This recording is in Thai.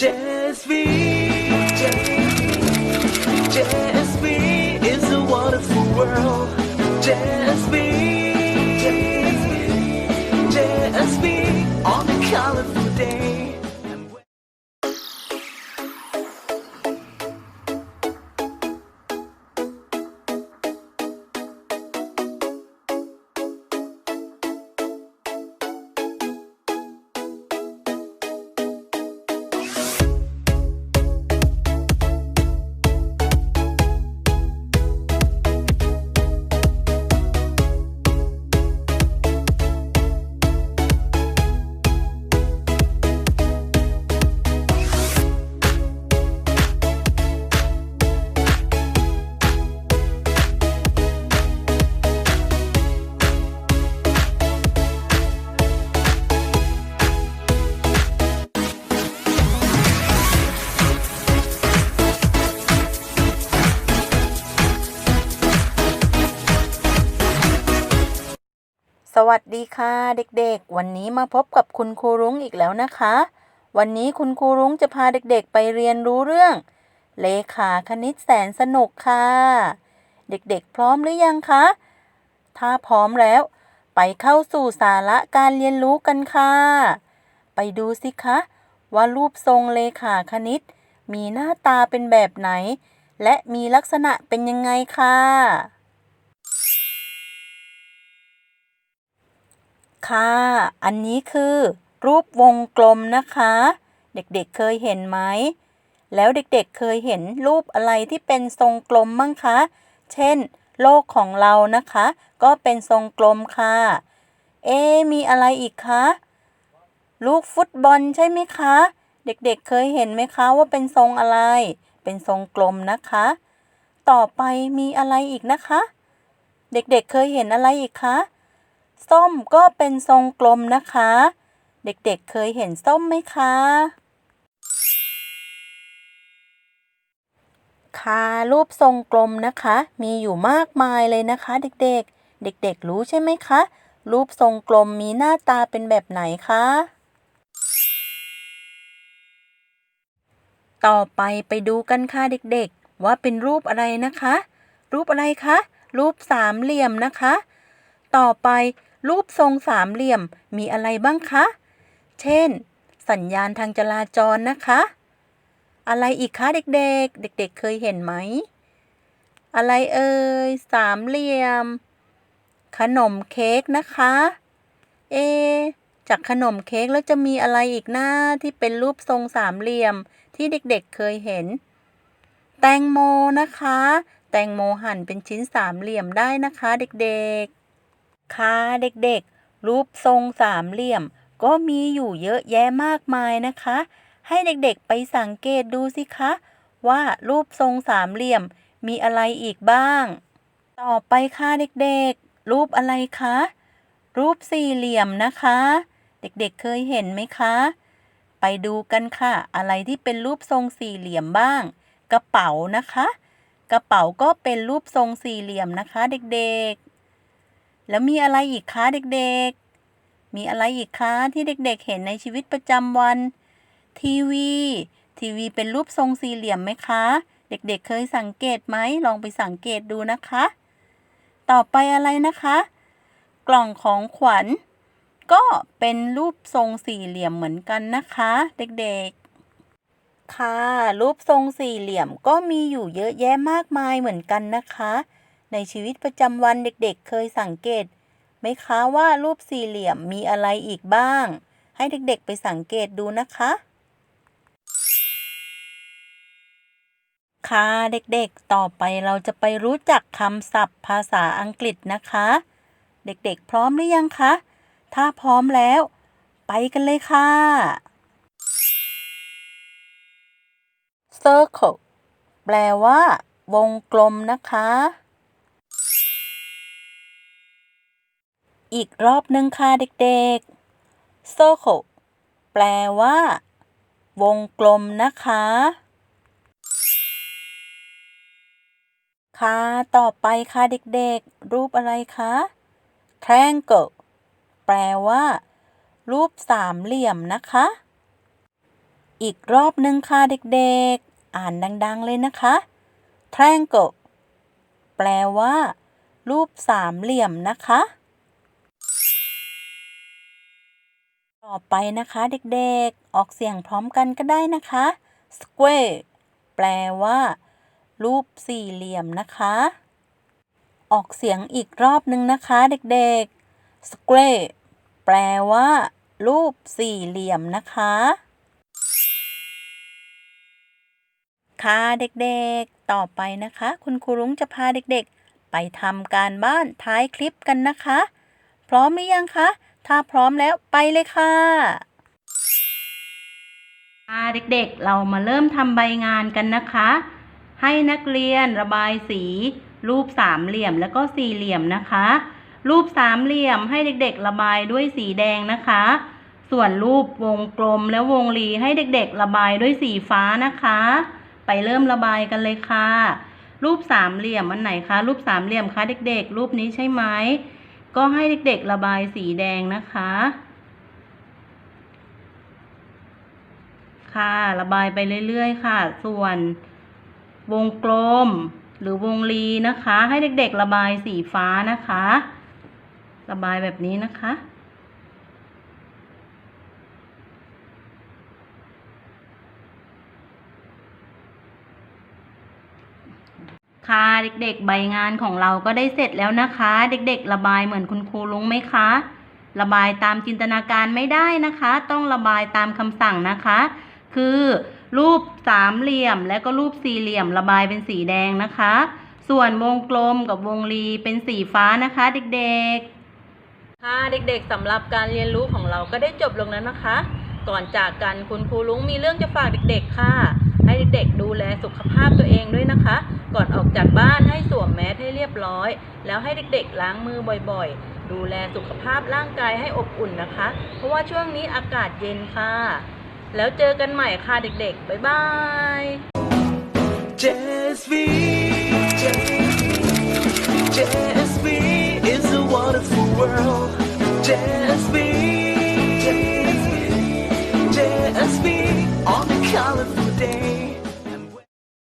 JSV, JSV is a wonderful world. JSV, JSV on a colorful วัสดีค่ะเด็กๆ วันนี้มาพบกับคุณครูรุ้งอีกแล้วนะคะ วันนี้คุณครูรุ้งจะพาเด็กๆไปเรียนรู้เรื่อง เลขาคณิตแสนสนุกค่ะ เด็กๆ พร้อมหรือยังคะ ถ้าพร้อมแล้ว ไปเข้าสู่สาระการเรียนรู้กันค่ะ ไปดูสิคะ ว่ารูปทรงเลขาคณิต มีหน้าตาเป็นแบบไหน และมีลักษณะเป็นยังไงค่ะ ค่ะ อันนี้คือรูปวงกลมนะคะ เด็กๆเคยเห็นไหม แล้วเด็กๆเคยเห็นรูปอะไรที่เป็นทรงกลมมั้งคะ เช่น โลกของเรานะคะ ก็เป็นทรงกลมค่ะ เอ๊มีอะไรอีกคะ ลูกฟุตบอลใช่ไหมคะ เด็กๆเคยเห็นไหมคะว่าเป็นทรงอะไร เป็นทรงกลมนะคะ ต่อไปมีอะไรอีกนะคะ เด็กๆเคยเห็นอะไรอีกคะ ส้มก็เป็นทรงกลมนะคะ เด็กๆเคยเห็นส้มไหมคะ ค่ะรูปทรงกลมนะคะ มีอยู่มากมายเลยนะคะ เด็กๆ เด็กๆ รู้ใช่ไหมคะ รูปทรงกลมมีหน้าตาเป็นแบบไหนคะ ต่อไปไปดูกันค่ะเด็กๆ ว่าเป็นรูปอะไรนะคะ รูปอะไรคะ รูปสามเหลี่ยมนะคะ ต่อไป รูปทรงสามเหลี่ยมมีอะไรบ้างคะ เช่น สัญญาณทางจราจรนะคะ อะไรอีกคะเด็กๆ เด็กๆเคยเห็นไหม อะไรเอ่ย สามเหลี่ยม ขนมเค้กนะคะ เอ จากขนมเค้กแล้วจะมีอะไรอีกหน้าที่เป็นรูปทรงสามเหลี่ยมที่เด็กๆเคยเห็น แตงโมนะคะ แตงโมหั่นเป็นชิ้นสามเหลี่ยมได้นะคะเด็กๆ ค่ะเด็กๆ รูปทรงสามเหลี่ยม ก็มีอยู่เยอะแยะมากมายนะคะ ให้เด็กๆไปสังเกตดูสิคะ ว่ารูปทรงสามเหลี่ยมมีอะไรอีกบ้าง ต่อไปค่ะเด็กๆ รูปอะไรคะ รูปสี่เหลี่ยมนะคะ เด็กๆเคยเห็นไหมคะ ไปดูกันค่ะ อะไรที่เป็นรูปทรงสี่เหลี่ยมบ้าง กระเป๋านะคะ กระเป๋าก็เป็นรูปทรงสี่เหลี่ยมนะคะ เด็กๆ แล้วมีอะไรอีกคะเด็กๆ มีอะไรอีกคะที่เด็กๆ เห็นในชีวิตประจำวัน ทีวี ทีวีเป็นรูปทรงสี่เหลี่ยมไหมคะ เด็กๆ เคยสังเกตไหมลองไปสังเกตดูนะคะ ต่อไปอะไรนะคะ กล่องของขวัญ ก็เป็นรูปทรงสี่เหลี่ยมเหมือนกันนะคะ เด็กๆ ค่ะ รูปทรงสี่เหลี่ยมก็มีอยู่เยอะแยะมากมายเหมือนกันนะคะ ในชีวิตประจำวันเด็กๆ เคยสังเกตไหมคะว่ารูปสี่เหลี่ยมมีอะไรอีกบ้าง ให้เด็กๆ ไปสังเกตดูนะคะ ค่ะเด็กๆ ต่อไปเราจะไปรู้จักคำศัพท์ภาษาอังกฤษนะคะ เด็กๆ พร้อมหรือยังคะ ถ้าพร้อมแล้ว ไปกันเลยค่ะ circle แปลว่า วงกลมนะคะ อีกรอบหนึ่งค่ะเด็กๆ circle แปลว่า วงกลมนะคะ ค่ะ ต่อไปค่ะเด็กๆ รูปอะไรคะ triangle แปลว่า รูปสามเหลี่ยมนะคะ อีกรอบหนึ่งค่ะเด็กๆ อ่านดังๆเลยนะคะ triangle แปลว่า รูปสามเหลี่ยมนะคะ ต่อไปนะคะเด็กๆ ออกเสียงพร้อมกันก็ได้นะคะ square แปลว่า รูปสี่เหลี่ยมนะคะ ออกเสียงอีกรอบหนึ่งนะคะเด็กๆ square แปลว่า รูปสี่เหลี่ยมนะคะ ค่ะเด็กๆ ต่อไปนะคะ คุณครูรุ้งจะพาเด็กๆ ไปทำการบ้านท้ายคลิปกันนะคะ พร้อมหรือยังคะ ถ้าพร้อมแล้วไปเลยค่ะค่ะเด็กๆ เรามาเริ่มทำใบงานกันนะคะ ให้นักเรียนระบายสี รูปสามเหลี่ยมแล้วก็สี่เหลี่ยมนะคะ รูปสามเหลี่ยมให้เด็กๆ ระบายด้วยสีแดงนะคะ ส่วนรูปวงกลมและวงรีให้เด็กๆ ระบายด้วยสีฟ้านะคะ ไปเริ่มระบายกันเลยค่ะ รูปสามเหลี่ยมอันไหนคะ รูปสามเหลี่ยมคะเด็กๆ รูปนี้ใช่ไหม ก็ให้เด็กๆระบายสีแดงนะคะ ค่ะระบายไปเรื่อยๆ ค่ะ ส่วนวงกลมหรือวงรีนะคะ ให้เด็กๆระบายสีฟ้านะคะ ระบายแบบนี้นะคะ ค่ะเด็กๆ ใบงานของเราก็ได้เสร็จแล้วนะคะ เด็กๆ ระบายเหมือนคุณครูลุงไหมคะ ระบายตามจินตนาการไม่ได้นะคะ ต้องระบายตามคำสั่งนะคะ คือรูปสามเหลี่ยม และก็รูปสี่เหลี่ยม ระบายเป็นสีแดงนะคะ ส่วนวงกลมกับวงรีเป็นสีฟ้านะคะ เด็กๆ ค่ะเด็กๆสำหรับการเรียนรู้ของเราก็ได้จบลงแล้วนะคะ ก่อนจากกันคุณครูลุงมีเรื่องจะฝากเด็ก ๆ ค่ะ ให้เด็กดูแลสุขภาพตัวเองด้วยนะคะ ก่อนออกจากบ้านให้สวมแมสให้เรียบร้อย แล้วให้เด็กๆล้างมือบ่อยๆ ดูแลสุขภาพร่างกายให้อบอุ่นนะคะ เพราะว่าช่วงนี้อากาศเย็นค่ะ แล้วเจอกันใหม่ค่ะเด็กๆ บ๊ายบาย JSV JSV is a wonderful world JSV